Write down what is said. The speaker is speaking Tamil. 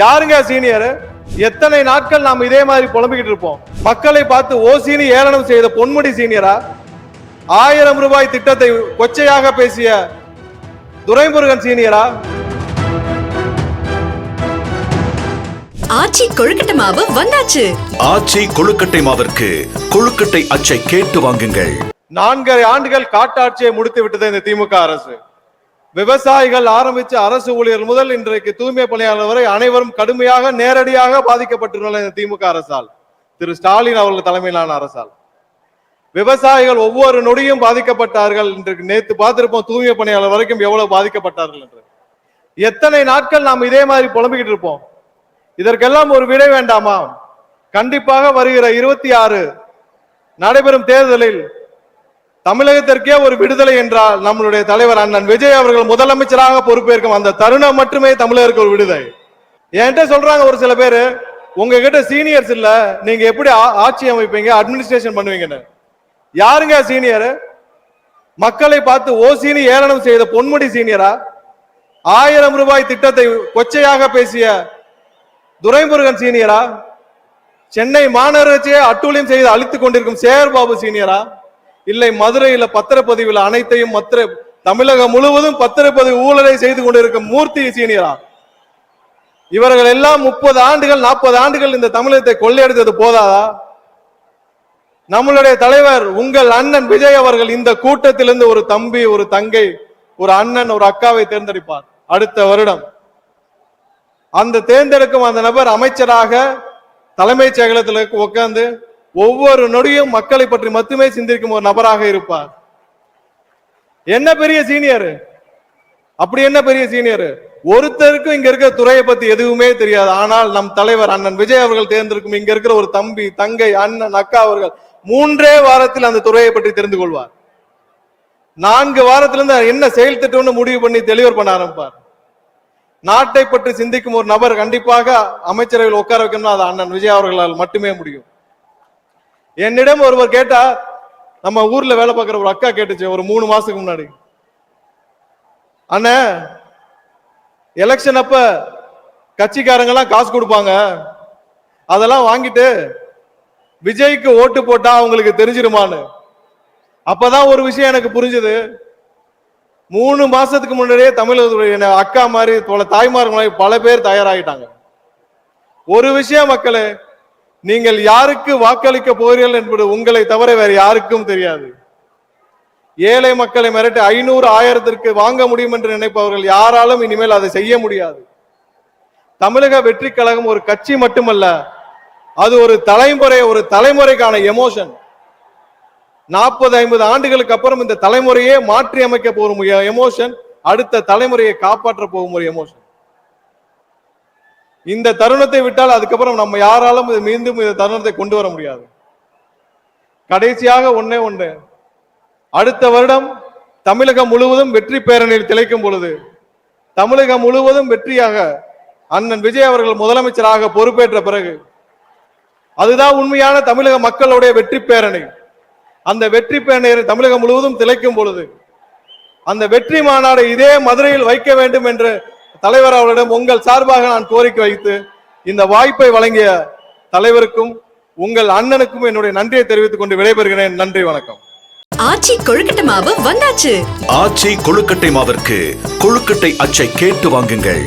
யாருங்க சீனியர்? எத்தனை நாட்கள் நாம் இதே மாதிரி புலம்பிக்கிட்டு இருப்போம்? மக்களை பார்த்து ஓசினி ஏளனம் செய்த பொன்முடி சீனியரா? ஆயிரம் ரூபாய் திட்டத்தை கொச்சையாக பேசிய துரைமுருகன் சீனியரா? ஆச்சி கொழுக்கட்டை மாவு வந்தாச்சு. ஆச்சி கொழுக்கட்டை மாவிற்கு கொழுக்கட்டை அச்சை கேட்டு வாங்குங்கள். நான்கரை ஆண்டுகள் காட்டாட்சியை முடித்து விட்டது இந்த திமுக அரசு. விவசாயிகள் ஆரம்பிச்ச அரசு ஊழியர் முதல் இன்றைக்கு தூய்மை பணியாளர் வரை அனைவரும் கடுமையாக நேரடியாக பாதிக்கப்பட்டுள்ளனர் இந்த திமுக அரசால். திரு ஸ்டாலின் அவர்கள் தலைமையிலான அரசால். விவசாயிகள் ஒவ்வொரு நொடியும் பாதிக்கப்பட்டார்கள் இன்றைக்கு. நேற்று பார்த்திருப்போம் தூய்மை பணியாளர் வரைக்கும் எவ்வளவு பாதிக்கப்பட்டார்கள் என்று. எத்தனை நாட்கள் நாம் இதே மாதிரி புலம்பிக்கிட்டு இருப்போம். இதற்கெல்லாம் ஒரு விடை வேண்டாமா கண்டிப்பாக வருகிற இருபத்தி ஆறு நடைபெறும் தேர்தலில் தமிழகத்திற்கே ஒரு விடுதலை என்றால் நம்மளுடைய தலைவர் அண்ணன் விஜய் அவர்கள் முதலமைச்சராக பொறுப்பேற்கும் அந்த தருணம் மட்டுமே தமிழருக்கு ஒரு விடுதலை. என்கிட்ட சொல்றாங்க ஒரு சில பேர் உங்ககிட்ட சீனியர்ஸ் இல்ல நீங்க எப்படி ஆட்சி அமைப்பீங்க அட்மினிஸ்ட்ரேஷன் பண்ணுவீங்கன்னு? யாருங்க சீனியர் மக்களை பார்த்து ஓசினி ஏளனம் செய்த பொன்முடி சீனியரா ஆயிரம் ரூபாய் திட்டத்தை கொச்சையாக பேசிய துரைமுருகன் சீனியரா சென்னை மாநகராட்சியை அட்டூழியம் செய்து அழித்துக் கொண்டிருக்கும் சேகர்பாபு சீனியரா இல்லை மதுரையில பத்திரப்பதிவில் அனைத்தையும் மத்திர தமிழகம் முழுவதும் பத்திரப்பதிவு ஊழலை செய்து கொண்டிருக்கும் மூர்த்தி சீனியரா? இவர்கள் எல்லாம் முப்பது ஆண்டுகள் நாற்பது ஆண்டுகள் இந்த தமிழகத்தை கொள்ளையடித்தது போதாதா? நம்மளுடைய தலைவர் உங்கள் அண்ணன் விஜய் அவர்கள் இந்த கூட்டத்திலிருந்து ஒரு தம்பி ஒரு தங்கை ஒரு அண்ணன் ஒரு அக்காவை தேர்ந்தெடுப்பார். அடுத்த வருடம். அந்த தேர்ந்தெடுக்கும் அந்த நபர் அமைச்சராக தலைமைச் செயலகத்தில் உட்கார்ந்து ஒவ்வொரு நொடியும் மக்களை பற்றி மட்டுமே சிந்திக்கும் ஒரு நபராக இருப்பார். என்ன பெரிய சீனியர்? அப்படி என்ன பெரிய சீனியர்? ஒருத்தருக்கும் இங்க இருக்கிற துறையை பத்தி எதுவுமே தெரியாது. ஆனால் நம் தலைவர் அண்ணன் விஜய் அவர்கள் தேர்ந்தெடுக்கும் இங்க இருக்கிற ஒரு தம்பி தங்கை அண்ணன் அக்கா அவர்கள் மூன்றே வாரத்தில் அந்த துறையை பற்றி தெரிந்து கொள்வார். நான்கு வாரத்திலிருந்து என்ன செயல் திட்டம்னு முடிவு பண்ணி டெலிவர் பண்ண ஆரம்பிப்பார். நாட்டை பற்றி சிந்திக்கும் ஒரு நபர் கண்டிப்பாக அமைச்சரவையில் உட்கார வைக்கணும்னா அது அண்ணன் விஜய் அவர்களால் மட்டுமே முடியும். என்னிடம் ஒருவர் கேட்டா நம்ம ஊர்ல வேலை பார்க்குற ஒரு அக்கா கேட்டுச்சு ஒரு மூணு மாசத்துக்கு முன்னாடி. அண்ணே எலெக்ஷன் அப்ப கட்சிக்காரங்கெல்லாம் காசு கொடுப்பாங்க. அதெல்லாம் வாங்கிட்டு விஜய்க்கு ஓட்டு போட்டா அவங்களுக்கு தெரிஞ்சிருமான்னு. அப்பதான் ஒரு விஷயம் எனக்கு புரிஞ்சுது. மூணு மாசத்துக்கு முன்னாடியே தமிழகத்துடைய அக்கா மாதிரி போல தாய்மார் பல பேர் தயாராகிட்டாங்க ஒரு விஷயம் மக்களே நீங்கள் யாருக்கு வாக்களிக்க போகிறீர்கள் என்பது உங்களை தவிர வேறு யாருக்கும் தெரியாது. ஏழை மக்களை மிரட்டி ஐநூறு ஆயிரத்திற்கு வாங்க முடியும் என்று நினைப்பவர்கள் யாராலும் இனிமேல் அதை செய்ய முடியாது. தமிழக வெற்றி கழகம் ஒரு கட்சி மட்டுமல்ல அது ஒரு தலைமுறை ஒரு தலைமுறைக்கான எமோஷன் நாற்பது ஐம்பது ஆண்டுகளுக்கு அப்புறம் இந்த தலைமுறையே மாற்றி அமைக்க போகும் எமோஷன் அடுத்த தலைமுறையை காப்பாற்ற போகும் ஒரு எமோஷன் இந்த தருணத்தை விட்டால் அதுக்கப்புறம் நம்ம யாராலும் இது மீண்டும் இந்த தருணத்தை கொண்டு வர முடியாது. கடைசியாக ஒன்னே ஒன்று அடுத்த வருடம் தமிழகம் முழுவதும் வெற்றி பேரணியில் திளைக்கும் பொழுது தமிழகம் முழுவதும் வெற்றியாக அண்ணன் விஜய் அவர்கள் முதலமைச்சராக பொறுப்பேற்ற பிறகு அதுதான் உண்மையான தமிழக மக்களுடைய வெற்றி பேரணி. அந்த வெற்றி பேரணியை தமிழகம் முழுவதும் திளைக்கும் பொழுது அந்த வெற்றி மாநாடு இதே மதுரையில் வைக்க வேண்டும் என்று தலைவர் அவர்களிடம் உங்கள் சார்பாக நான் கோரிக்கை வைத்து இந்த வாய்ப்பை வழங்கிய தலைவருக்கும் உங்கள் அண்ணனுக்கும் என்னுடைய நன்றியை தெரிவித்துக் கொண்டு விடைபெறுகிறேன். நன்றி வணக்கம். ஆச்சி கொழுக்கட்டை மாவு வந்தாச்சு. ஆச்சி கொழுக்கட்டை மாவிற்கு கொழுக்கட்டை அச்சை கேட்டு வாங்குங்கள்.